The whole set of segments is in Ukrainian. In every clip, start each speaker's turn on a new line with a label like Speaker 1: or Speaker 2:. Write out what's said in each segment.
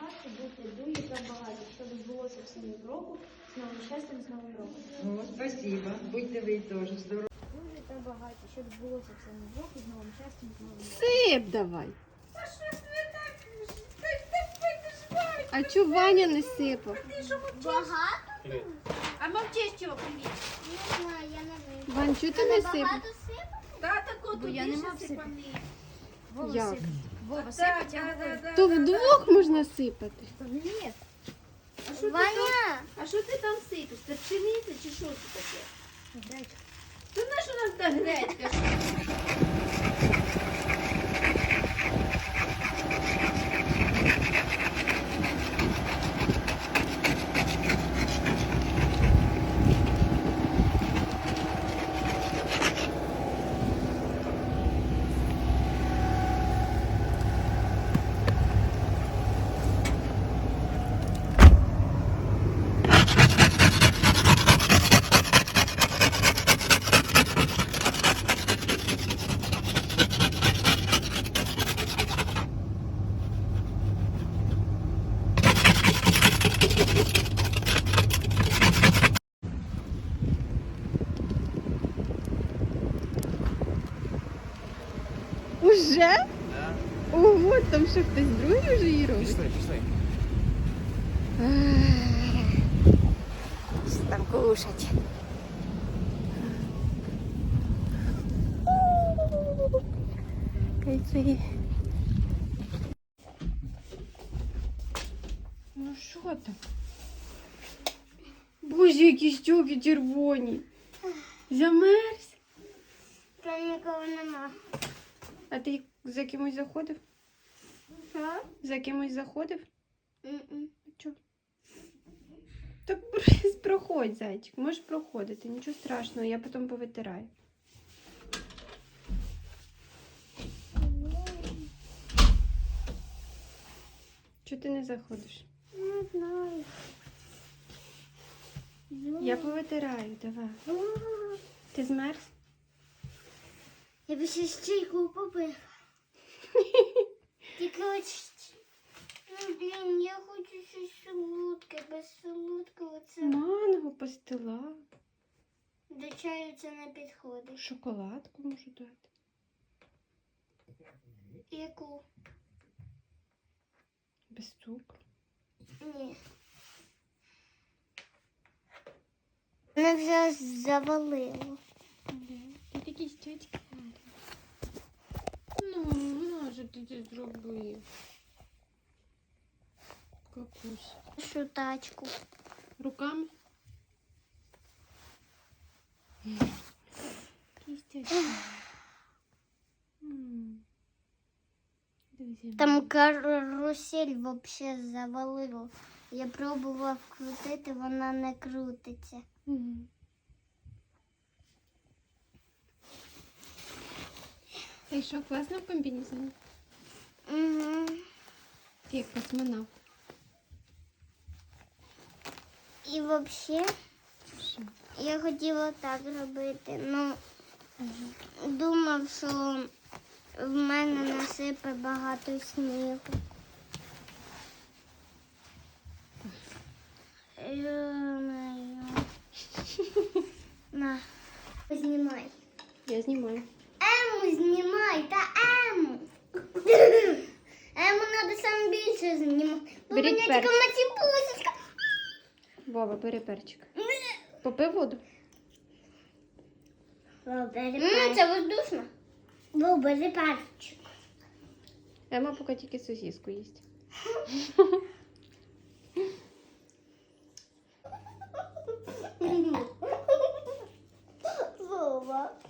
Speaker 1: хатці бути дуже та багаті, щоб збулося в року, з новим щастям, з новим роком.
Speaker 2: О, спасибо. Будьте ви теж здорові.
Speaker 1: Дуже та багаті, щоб збулося в року, з новим щастям, з новим роком.
Speaker 3: Сип давай. А чого Ваня не сипав?
Speaker 1: Багато?
Speaker 4: А мовчиш чого, привіт?
Speaker 1: Не знаю, я не вийду.
Speaker 3: Вань, чого ти не сипав?
Speaker 4: Та тако
Speaker 1: Бо я не мав сипати.
Speaker 4: сипаний.
Speaker 3: Як?
Speaker 1: Вова
Speaker 4: Так,
Speaker 1: сипить, я
Speaker 4: да, да,
Speaker 1: говорю.
Speaker 4: да,
Speaker 3: То
Speaker 4: да, да.
Speaker 3: вдвох можна сипати.
Speaker 1: Ні.
Speaker 4: А що ти там? А що ти там сипиш? Це пшениця чи що це таке?
Speaker 1: Гречка.
Speaker 4: Ти знаєш, у нас та гречка?
Speaker 3: Ого, там що хтось другий вже її робить?
Speaker 5: Пішли, пішли.
Speaker 3: Що там кушать? Кайфи. Ну що там? Боже, які щоки червоні. Замерз.
Speaker 1: Там нікого нема.
Speaker 3: А ти за кимось заходив?
Speaker 1: Що?
Speaker 3: За кимось заходив?
Speaker 1: М-м.
Speaker 3: Чого? Так проходь, зайчик, можеш проходити, нічого страшного, я потім повитираю. Чого ти не заходиш?
Speaker 1: Не знаю.
Speaker 3: Я повитираю, давай. Ти змерз?
Speaker 1: Я би ще стійку побив. Ну, блін, я хочу щось солодке, без солодкого це
Speaker 3: Манго пастила.
Speaker 1: до чаю це не підходить.
Speaker 3: Шоколадку можу дати.
Speaker 1: Яку?
Speaker 3: Без цукру.
Speaker 1: Ні. Мене вже завалило.
Speaker 3: Ти такий тьотька. Ну, може ти це зробив. Какусь.
Speaker 1: Нашу тачку.
Speaker 3: Руками. Кістячка. М. Друзі.
Speaker 1: Там карусель вообще завалило. Я пробував крутити, вона не крутиться.
Speaker 3: Мгм. Ти що, класно в комбінезоні?
Speaker 1: Угу.
Speaker 3: Як космонавт.
Speaker 1: І взагалі я хотіла так робити. Ну думав, що в мене насипе багато снігу. На, знімай.
Speaker 3: Я знімаю.
Speaker 1: Ему знімай, та Ему. Треба сам більше знімати. Бо
Speaker 3: Беріть
Speaker 1: мене
Speaker 3: перчик.
Speaker 1: тільки матіпусечка.
Speaker 3: Вова, бери перчик. Попив воду?
Speaker 1: Ммм, це воздушно. Бо бери перчик.
Speaker 3: Ема поки тільки сосиску їсть.
Speaker 1: Вова.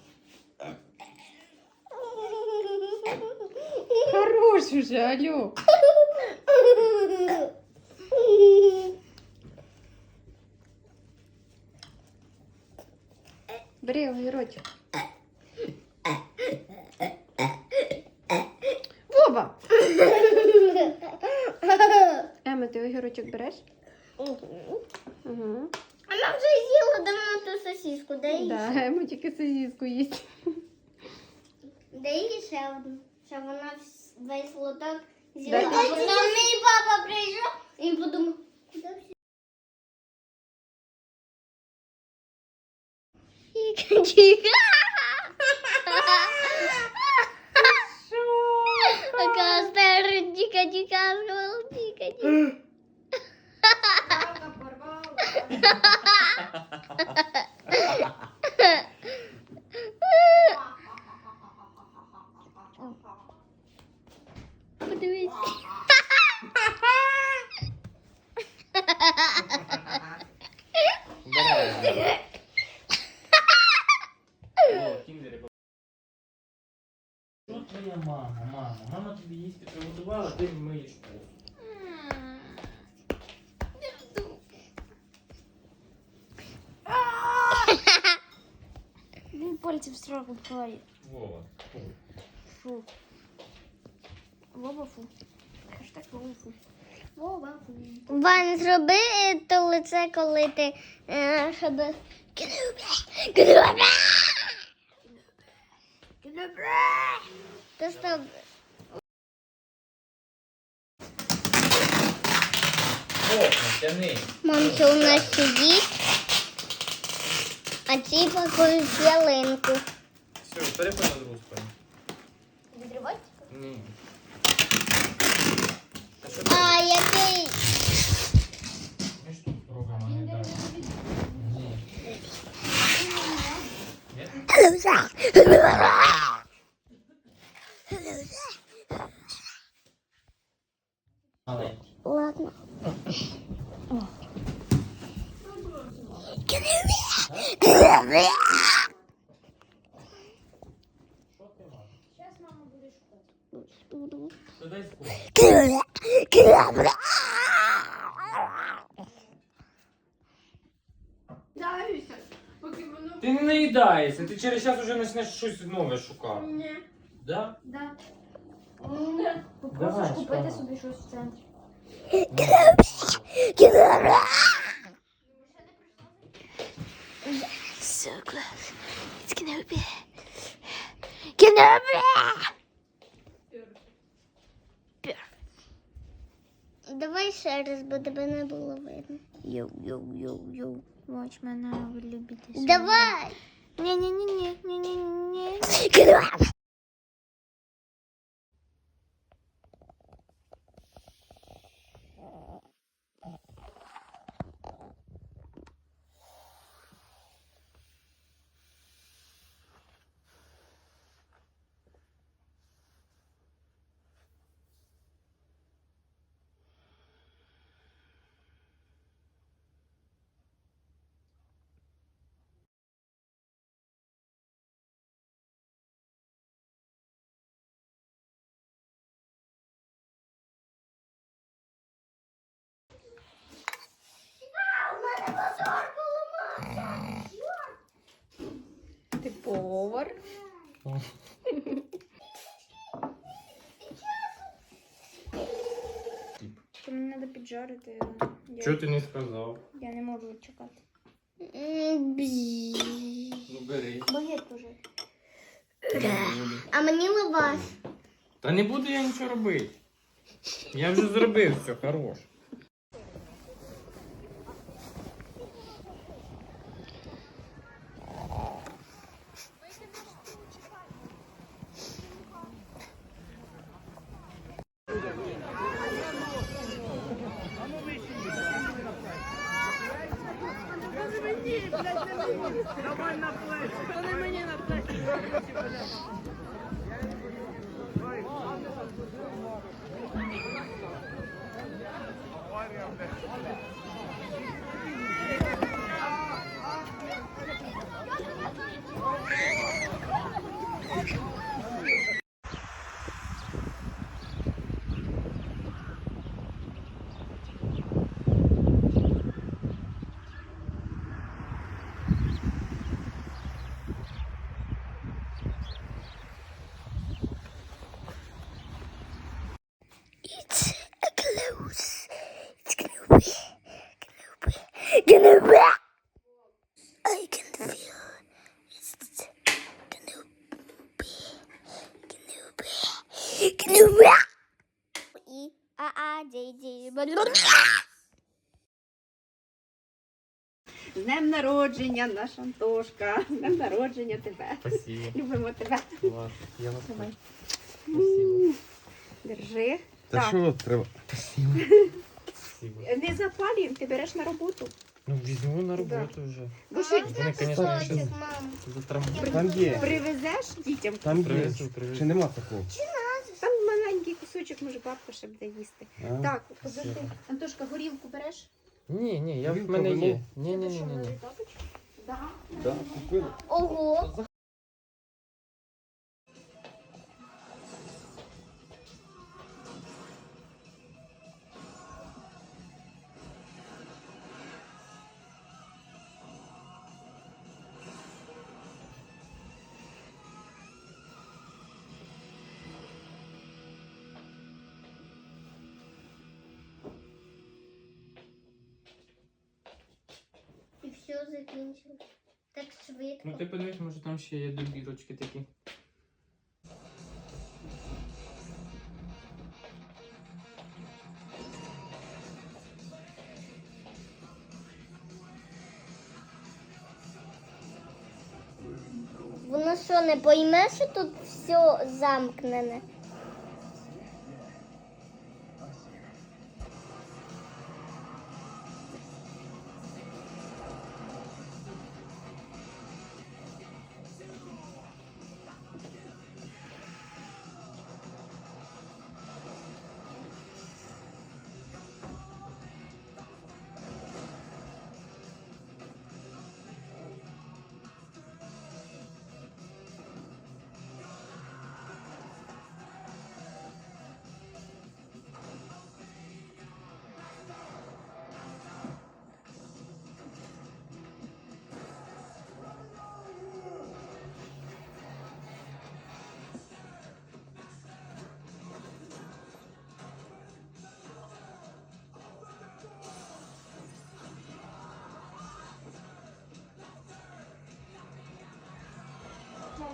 Speaker 3: Хорош уже, алло. Бери огірочок. Вова! Ема, ти огірочок береш? Угу.
Speaker 1: Вона вже з'їла давно ту сосиску. Дай їй,
Speaker 3: Да, Ема тільки сосиску їсть.
Speaker 1: дай їй ще одну. Щоб вона вс- весь лоток
Speaker 3: Дай
Speaker 1: з'їла.
Speaker 3: ти
Speaker 1: А потім мій папа прийшов і подумав, куди всі? Чика.
Speaker 4: пхає.
Speaker 5: Вова. фу.
Speaker 4: Фу. Вова фу. Хештег Вова фу. Вова фу.
Speaker 1: Вань, зроби то лице, коли ти е, щоб... Ти стоп.
Speaker 5: О, тяни.
Speaker 1: Мамці у нас сидить, а ці пакують ялинку.
Speaker 5: Все, переходь на другу сторону.
Speaker 4: Відривати?
Speaker 5: Ні.
Speaker 1: А який?
Speaker 5: Ми ж тут програма не далі. Ні.
Speaker 1: Ладно
Speaker 5: ти мама?
Speaker 4: Зараз мама буде шукати.
Speaker 5: То дай сколько.
Speaker 3: Даюся, поки воно.
Speaker 5: Ти не наїдаєшся, ти через час уже почнеш щось нове шукати.
Speaker 3: Ні.
Speaker 5: Да?
Speaker 4: Да.
Speaker 5: Давай,
Speaker 4: Попросиш купити
Speaker 5: шпага.
Speaker 4: собі щось в центрі.
Speaker 1: So close. It's gonna be. Gonna Давай ще раз, бо тебе не було видно.
Speaker 4: Йоу-йоу-йоу-йоу. Бач, мене ви любите.
Speaker 1: Давай.
Speaker 4: ね
Speaker 3: ねねねねねねね。Повар.
Speaker 4: Що мені треба піджарити. Я,
Speaker 5: Чого ти не сказав?
Speaker 4: я не можу чекати.
Speaker 5: Ну бери.
Speaker 4: Багет уже.
Speaker 1: А мені лаваш.
Speaker 5: Та не буду я нічого робити. Я вже зробив все, хорош.
Speaker 1: It's close. It's gonna be, gonna be, gonna be. I can feel it's gonna be, gonna be, gonna be. І, а, а ді ді
Speaker 6: З днем народження, наша Антошка. З днем народження тебе.
Speaker 7: Спасибо.
Speaker 6: Любимо тебе.
Speaker 7: Клас. Я вас
Speaker 6: Давай.
Speaker 7: Спасибо.
Speaker 6: Держи.
Speaker 8: Та
Speaker 6: Так.
Speaker 8: що треба?
Speaker 7: Спасибо. Спасибо.
Speaker 6: Не запалюємо, ти береш на роботу.
Speaker 7: Ну, візьму на роботу вже.
Speaker 6: Бо що
Speaker 7: Вони, звісно, ще
Speaker 1: мам.
Speaker 7: затрамбують.
Speaker 8: Там є.
Speaker 6: привезеш дітям?
Speaker 8: Там є.
Speaker 7: Привезу, привезу.
Speaker 8: Чи нема такого?
Speaker 6: Там маленький кусочок, може, бабка ще буде їсти.
Speaker 8: А?
Speaker 6: Так, подожди. Антошка, горілку береш?
Speaker 7: Ні, ні, я в мене
Speaker 8: вино.
Speaker 7: є. Ні, ні, ні, ні, ні.
Speaker 6: Да.
Speaker 8: Да, купили.
Speaker 1: Ого. Швидко.
Speaker 7: Ну ти подивись, може там ще є добірочки такі.
Speaker 1: Воно що, не пойме, що тут все замкнене?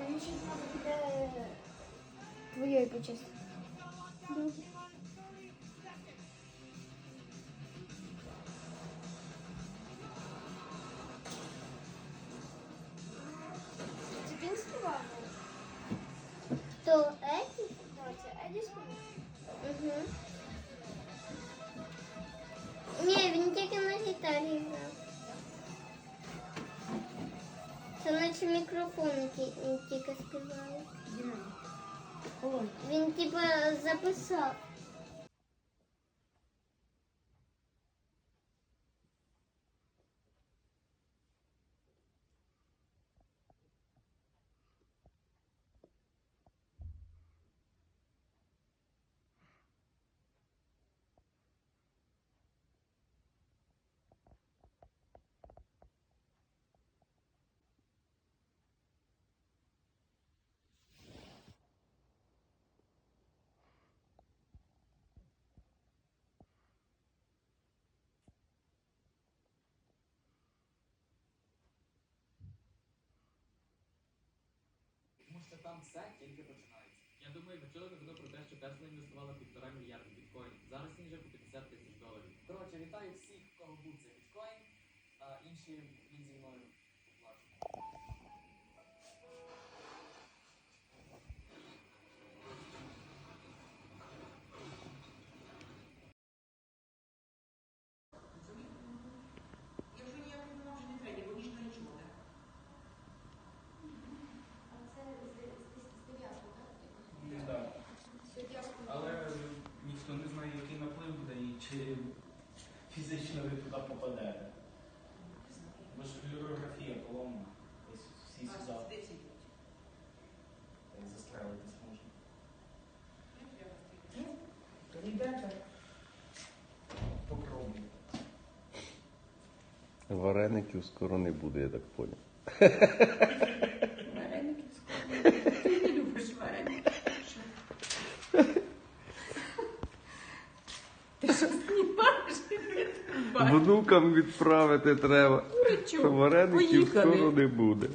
Speaker 1: мені ще треба буде твоєю почистити. Це він співав? То Еді? Так, це Еді співав. Угу. Ні, він тільки на гітарі грав. Це наче мікрофон ті- тільки співає. Він типа записав.
Speaker 5: Що там все тільки починається. Я думаю, ви чули новину про те, що Тесла інвестувала півтора мільярда біткоін. Зараз він вже по 50 тисяч доларів. Коротше, вітаю всіх, в кого був цей біткоін, а інші він зі мною плачуть.
Speaker 9: Але ніхто не знає, який наплив буде і чи фізично ви туди попадете. Бо ж флюорографія поломана. Ось всі сюди. Так застрелитись можна. То не йдете. Попробуй.
Speaker 8: Вареників скоро не буде, я так поняв.
Speaker 6: Вареників скоро. Ти не любиш вареники. Ти що знімаєш?
Speaker 8: Внукам відправити треба. Вареників
Speaker 6: Поїхали.
Speaker 8: скоро не буде.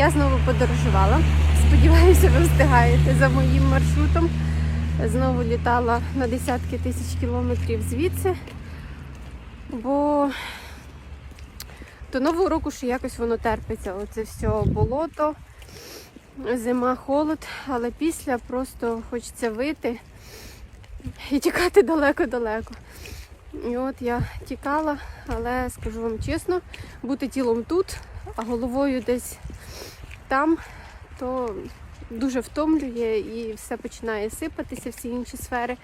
Speaker 3: Я знову подорожувала. Сподіваюся, ви встигаєте за моїм маршрутом. Знову літала на десятки тисяч кілометрів звідси, бо до нового року ще якось воно терпиться. Оце все болото, зима, холод, але після просто хочеться вийти і тікати далеко-далеко. І от я тікала, але скажу вам чесно, бути тілом тут, а головою десь там, то дуже втомлює і все починає сипатися, всі інші сфери.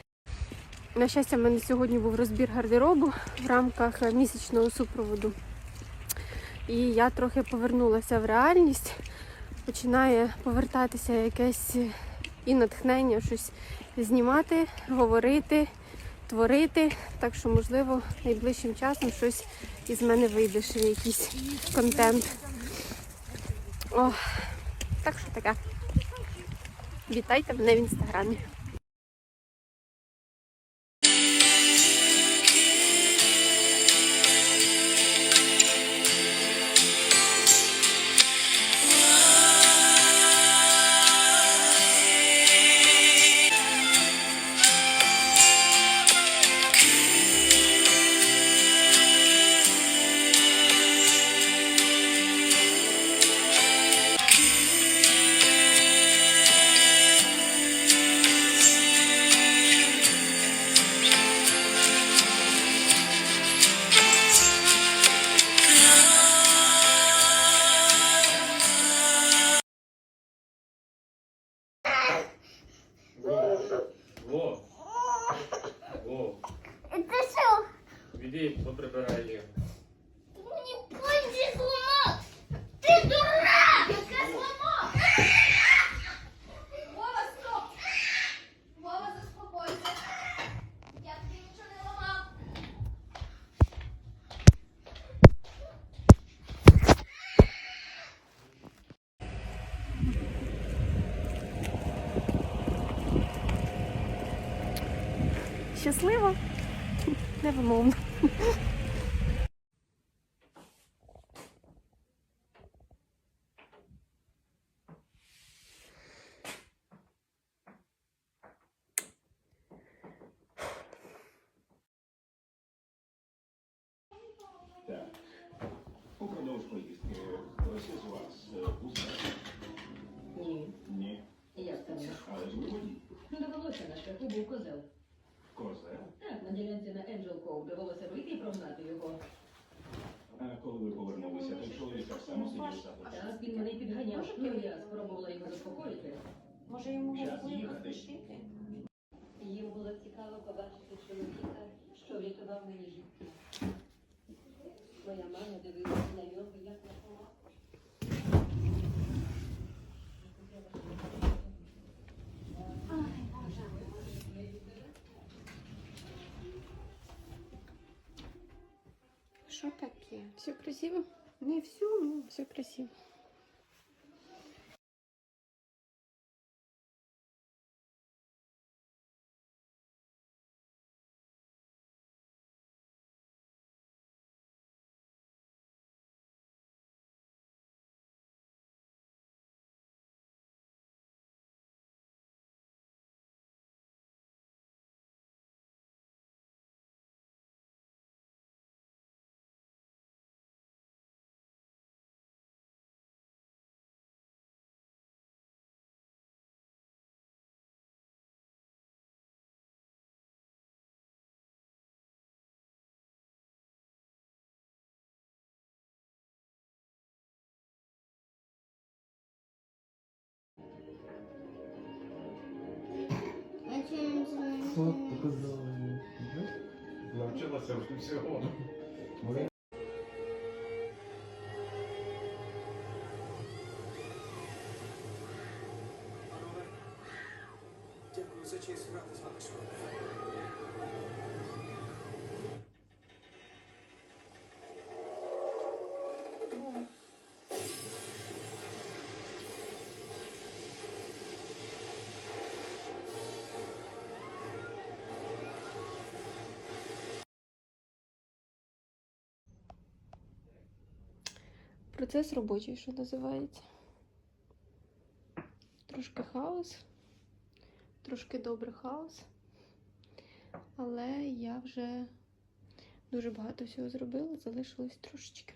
Speaker 3: На щастя, в мене сьогодні був розбір гардеробу в рамках місячного супроводу. І я трохи повернулася в реальність. Починає повертатися якесь і натхнення, щось знімати, говорити, творити. Так що, можливо, найближчим часом щось із мене вийде, ще якийсь контент. О, так що таке. Вітайте мене в інстаграмі.
Speaker 5: Поприбирай їх.
Speaker 1: Мені пончик зламав! Ти дурак! Яке зламав?
Speaker 4: Вова, стоп! Вова, заспокойся. Я тобі нічого не ламав.
Speaker 3: Щасливо? Невимовно.
Speaker 9: Упродовж поїздки хтось з вас е, узнав?
Speaker 2: Ні,
Speaker 9: Ні.
Speaker 2: як там?
Speaker 9: Але ж ви водій.
Speaker 2: Довелося на шляху був козел.
Speaker 9: Козел.
Speaker 2: Так, на ділянці на Angel Cove довелося вийти і прогнати його.
Speaker 9: А коли ви повернулися, то чоловік так само сидів за
Speaker 2: Так, він мене підганяв. Ну, я спробувала його заспокоїти.
Speaker 4: Може йому
Speaker 9: Час їхати.
Speaker 2: Їм було цікаво побачити чоловіка, що врятував мені життя. Моя мама дивилася на нього, як на помилку.
Speaker 3: Що таке? Все красиво? Не все, ну все красиво.
Speaker 1: Чим
Speaker 8: Навчилася вже всього.
Speaker 3: Процес робочий, що називається. Трошки хаос, трошки добрий хаос, але я вже дуже багато всього зробила, залишилось трошечки.